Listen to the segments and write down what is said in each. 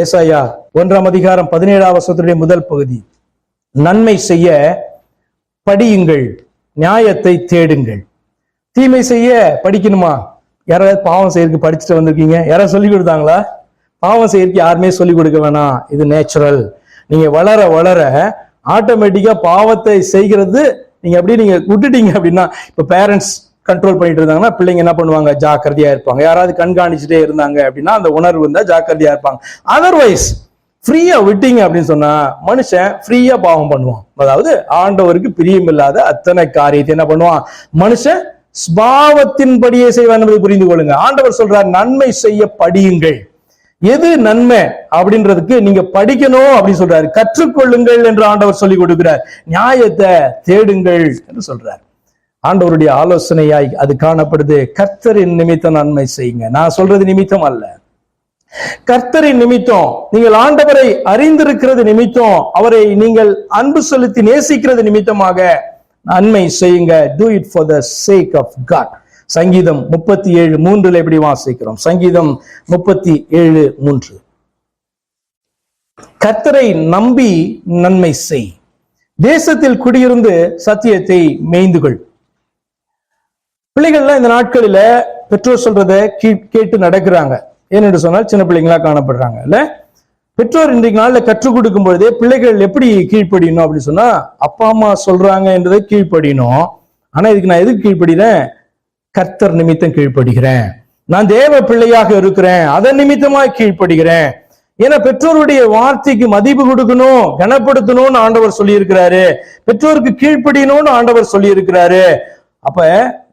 ஏசாயா ஒன்றாம் அதிகாரம் பதினேழாம் வசத்துடைய முதல் பகுதி. நன்மை செய்ய படியுங்கள் நியாயத்தை தேடுங்கள். தீமை செய்ய படிக்கணுமா? யாராவது பாவம் செய்யறதுக்கு படிச்சுட்டு வந்திருக்கீங்க? யாராவது சொல்லி கொடுத்தாங்களா? பாவம் செய்யறதுக்கு யாருமே சொல்லி கொடுக்க வேணாம். இது நேச்சுரல் நீங்க வளர வளர ஆட்டோமேட்டிக்கா பாவத்தை செய்கிறது நீங்க அப்படியே நீங்க விட்டுட்டீங்க அப்படின்னா இப்ப பேரண்ட்ஸ் கண்ட்ரோல் பண்ணிட்டு இருந்தாங்கன்னா பிள்ளைங்க என்ன பண்ணுவாங்க? ஜாக்கிரதையா இருப்பாங்க. யாராவது கண்காணிச்சுட்டே இருந்தாங்க அப்படின்னா அந்த உணர்வு இருந்தா ஜாக்கிரதையா இருப்பாங்க. அதர்வைஸ் ஃப்ரீயா விட்டீங்க அப்படின்னு சொன்னா மனுஷன் ஃப்ரீயா பாவம் பண்ணுவான். அதாவது ஆண்டவருக்கு பிரியமில்லாத அத்தனை காரியத்தை என்ன பண்ணுவான்? மனுஷன் ஸ்பாவத்தின்படியே செய்வான் என்பதை புரிந்து கொள்ளுங்க. ஆண்டவர் சொல்றார் நன்மை செய்ய படியுங்கள். எது நன்மை அப்படின்றதுக்கு நீங்க படிக்கணும் அப்படின்னு சொல்றாரு. கற்றுக்கொள்ளுங்கள் என்று ஆண்டவர் சொல்லி கொடுக்கிறார். நியாயத்தை தேடுங்கள் என்று சொல்றார். ஆண்டவருடைய ஆலோசனையாய் அது காணப்படுது. கர்த்தரின் நிமித்தம் நன்மை செய்யுங்க. நான் சொல்றது நிமித்தம் அல்ல. கர்த்தரின் நிமித்தம் நீங்கள் ஆண்டவரை அறிந்திருக்கிறது நிமித்தம் அவரை நீங்கள் அன்பு செலுத்தி நேசிக்கிறது நிமித்தமாக நன்மை செய்யுங்க. Do it for the sake of God சங்கீதம் முப்பத்தி ஏழு மூன்றுல எப்படி வாசிக்கிறோம்? சங்கீதம் முப்பத்தி ஏழு மூன்று. கர்த்தரை நம்பி நன்மை செய். தேசத்தில் குடியிருந்து சத்தியத்தை மேய்ந்துகொள். பிள்ளைகள்லாம் இந்த நாட்களில பெற்றோர் சொல்றத கேட்டு நடக்கிறாங்க. ஏனென்று சொன்னால் சின்ன பிள்ளைங்களா காணப்படுறாங்க. இல்ல? பெற்றோர் இன்றைக்கு நாள்ல கற்றுக் கொடுக்கும் பொழுதே பிள்ளைகள் எப்படி கீழ்ப்படியணும் அப்படின்னு சொன்னா அப்பா அம்மா சொல்றாங்க என்றதை கீழ்ப்படியணும். ஆனா இதுக்கு நான் எதுக்கு கீழ்ப்படிறேன்? கர்த்தர் நிமித்தம் கீழ்ப்படுகிறேன். நான் தேவ பிள்ளையாக இருக்கிறேன். அதன் நிமித்தமாக கீழ்ப்படுகிறேன். ஏன்னா பெற்றோருடைய வார்த்தைக்கு மதிப்பு கொடுக்கணும் கனப்படுத்தணும்னு ஆண்டவர் சொல்லி இருக்கிறாரு பெற்றோருக்கு கீழ்ப்படியணும்னு ஆண்டவர் சொல்லி இருக்கிறாரு அப்ப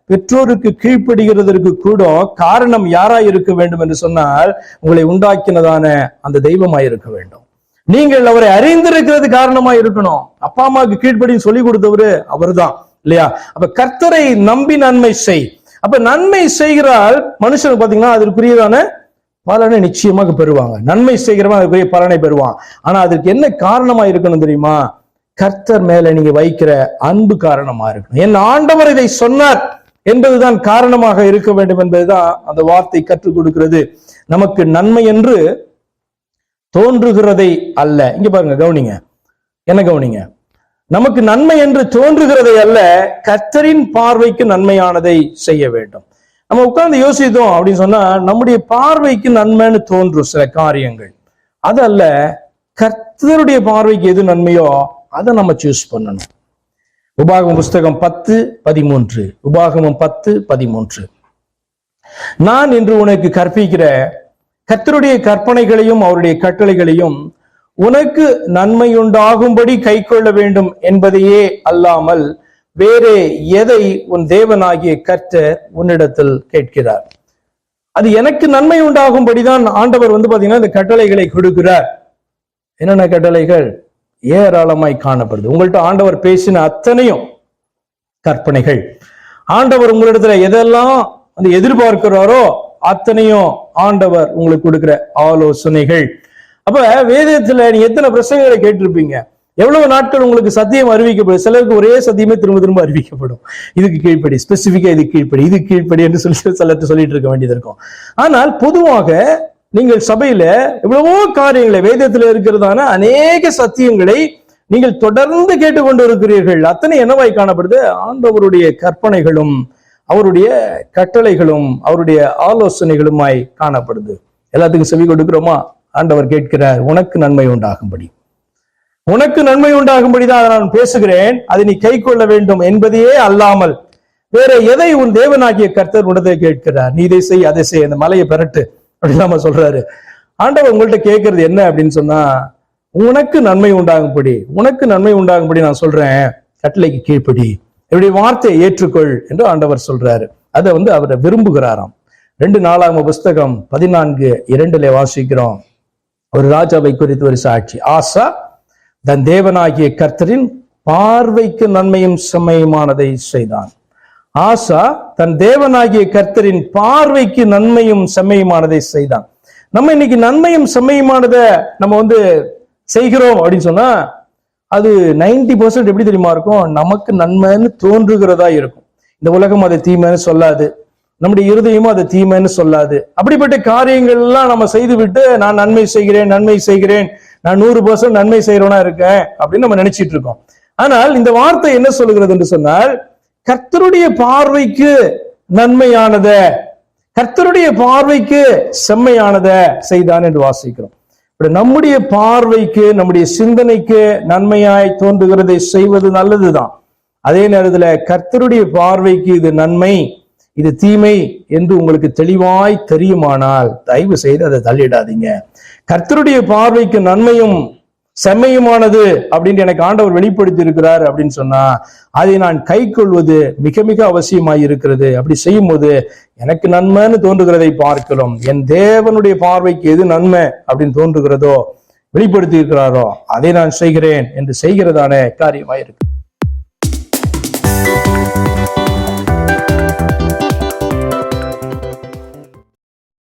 பெற்றோருக்கு கீழ்ப்படுகிறதற்கு கூட காரணம் யாராய் இருக்க வேண்டும் என்று சொன்னால் உங்களை உண்டாக்கினதான அந்த தெய்வமாய் இருக்க வேண்டும். நீங்கள் அவரை அறிந்திருக்கிறது காரணமா இருக்கணும் அப்பா அம்மாவுக்கு கீழ்ப்படின்னு சொல்லி கொடுத்தவரு அவர்தான் இல்லையா? அப்ப கர்த்தரை நம்பி நன்மை செய். அப்ப நன்மை செய்கிறால் மனுஷனுக்கு பாத்தீங்கன்னா அதற்குரியதான பலனை நிச்சயமாக பெறுவாங்க. நன்மை செய்கிறவன் அதுக்குரிய பலனை பெறுவான். ஆனா அதற்கு என்ன காரணமா இருக்கணும் தெரியுமா? கர்த்தர் மேல நீங்க வைக்கிற அன்பு காரணமா இருக்கணும் என் ஆண்டவர் இதை சொன்னார். என்பதுதான் காரணமாக இருக்க வேண்டும் என்பதுதான் அந்த வார்த்தை கற்றுக் கொடுக்கிறது. நமக்கு நன்மை என்று தோன்றுகிறதை அல்ல. இங்க பாருங்க கவனிங்க. என்ன கவனிங்க? நமக்கு நன்மை என்று தோன்றுகிறதை அல்ல கத்தரின் பார்வைக்கு நன்மையானதை செய்ய வேண்டும். நம்ம உட்கார்ந்து யோசித்தோம் அப்படின்னு சொன்னா நம்முடைய பார்வைக்கு நன்மைன்னு தோன்றும் சில காரியங்கள். அதல்ல கர்த்தருடைய பார்வைக்கு எது நன்மையோ அதை நம்ம சூஸ் பண்ணணும். உபாகம் புஸ்தகம் பத்து பதிமூன்று. உபாகமம் பத்து பதிமூன்று. நான் இன்று உனக்கு கற்பிக்கிற கர்த்தருடைய கற்பனைகளையும் அவருடைய கட்டளைகளையும் உனக்கு நன்மையுண்டாகும்படி கைக்கொள்ள வேண்டும் என்பதையே அல்லாமல் வேறே எதை உன் தேவனாகிய கர்த்தர் உன்னிடத்தில் கேட்கிறார். அது எனக்கு நன்மை உண்டாகும்படிதான் ஆண்டவர் வந்து பாத்தீங்கன்னா இந்த கட்டளைகளை கொடுக்கிறார். என்னென்ன கட்டளைகள்? ஏராளமாய் காணப்படுது. உங்கள்ட்ட ஆண்டவர் பேசின அத்தனையும் கற்பனைகள். ஆண்டவர் உங்களிடத்துல எதெல்லாம் வந்து எதிர்பார்க்கிறாரோ அத்தனையும் ஆண்டவர் உங்களுக்கு கொடுக்கிற ஆலோசனைகள். அப்ப வேதத்துல நீ எத்தனை பிரசங்களை கேட்டிருப்பீங்க? எவ்வளவு நாட்கள் உங்களுக்கு சத்தியம் அறிவிக்கப்படும்? சிலருக்கு ஒரே சத்தியமே திரும்ப திரும்ப அறிவிக்கப்படும். இதுக்கு கீழ்ப்படி ஸ்பெசிபிக்கா இது கீழ்ப்படி இது கீழ்ப்படி என்று சொல்லி சிலர்த்து சொல்லிட்டு இருக்க வேண்டியது இருக்கும். ஆனால் பொதுவாக நீங்கள் சபையில எவ்வளவோ காரியங்களை வேதத்தில் இருக்கிறதான அநேக சத்தியங்களை நீங்கள் தொடர்ந்து கேட்டுக்கொண்டு இருக்கிறீர்கள் அத்தனை என்னவாய் காணப்படுது? ஆண்டவருடைய கற்பனைகளும் அவருடைய கட்டளைகளும் அவருடைய ஆலோசனைகளுமாய் காணப்படுது. எல்லாத்துக்கும் செவி கொடுக்கிறோமா? ஆண்டவர் கேட்கிறார் உனக்கு நன்மை உண்டாகும்படி. உனக்கு நன்மை உண்டாகும்படிதான் தான் நான் பேசுகிறேன். அதை நீ கை கொள்ள வேண்டும் என்பதையே அல்லாமல். வேற எதை உன் தேவனாகிய கர்த்தர் உனதை கேட்கிறார்? நீ இதை செய் அதை செய். அந்த மலையை பெறட்டு. அப்படின்னு நம்ம சொல்றாரு. ஆண்டவர் உங்கள்கிட்ட கேட்கறது என்ன அப்படின்னு சொன்னா உனக்கு நன்மை உண்டாகும்படி உனக்கு நன்மை உண்டாகும்படி நான் சொல்றேன். கட்டளைக்கு கீழ்ப்படி. என்னுடைய வார்த்தையை ஏற்றுக்கொள் என்று ஆண்டவர் சொல்றாரு. அதை வந்து அவரை விரும்புகிறாராம். ரெண்டு நாளாகம புஸ்தகம் பதினான்கு இரண்டுல வாசிக்கிறோம். ஒரு ராஜாவை குறித்து ஒரு சாட்சி. ஆசா தன் தேவனாகிய கர்த்தரின் பார்வைக்கு நன்மையும் செம்மையுமானதை செய்தான். ஆசா தன் தேவனாகிய கர்த்தரின் பார்வைக்கு நன்மையும் செம்மையுமானதை செய்தான். நம்ம இன்னைக்கு நன்மையும் செம்மையுமானதை நம்ம வந்து செய்கிறோம் அப்படின்னு சொன்னா அது 90% எப்படி தெரியுமா இருக்கும்? நமக்கு நன்மைன்னு தோன்றுகிறதா இருக்கும். இந்த உலகம் அதை தீமைன்னு சொல்லாது. நம்முடைய இருதயமும் அதை தீமைன்னு சொல்லாது. அப்படிப்பட்ட காரியங்கள் எல்லாம் நம்ம செய்து விட்டு நான் நன்மை செய்கிறேன் நன்மை செய்கிறேன் நான் நூறு பர்சன்ட் நன்மை செய்யறவனா இருக்கேன் அப்படின்னு நம்ம நினைச்சிட்டு இருக்கோம். ஆனால் இந்த வார்த்தை என்ன சொல்லுகிறது என்று சொன்னால் கர்த்தருடைய பார்வைக்கு நன்மையானத கர்த்தருடைய பார்வைக்கு செம்மையானத செய்தான் என்று வாசிக்கிறோம். இப்படி நம்முடைய பார்வைக்கு நம்முடைய சிந்தனைக்கு நன்மையாய் தோன்றுகிறதை செய்வது நல்லதுதான். அதே நேரத்துல கர்த்தருடைய பார்வைக்கு இது நன்மை இது தீமை என்று உங்களுக்கு தெளிவாய் தெரியுமானால் தயவு செய்து அதை தள்ளிடாதீங்க. கர்த்தருடைய பார்வைக்கு நன்மையும் செம்மையுமானது அப்படின்னு எனக்கு ஆண்டவர் வெளிப்படுத்தி இருக்கிறார் அப்படின்னு சொன்னா அதை நான் கை கொள்வது மிக மிக அவசியமாய் இருக்கிறது. அப்படி செய்யும் போது எனக்கு நன்மைன்னு தோன்றுகிறதை பார்க்கிறோம். என் தேவனுடைய பார்வைக்கு எது நன்மை அப்படின்னு தோன்றுகிறதோ வெளிப்படுத்தி இருக்கிறாரோ அதை நான் செய்கிறேன் என்று செய்கிறதான காரியமாயிருக்கு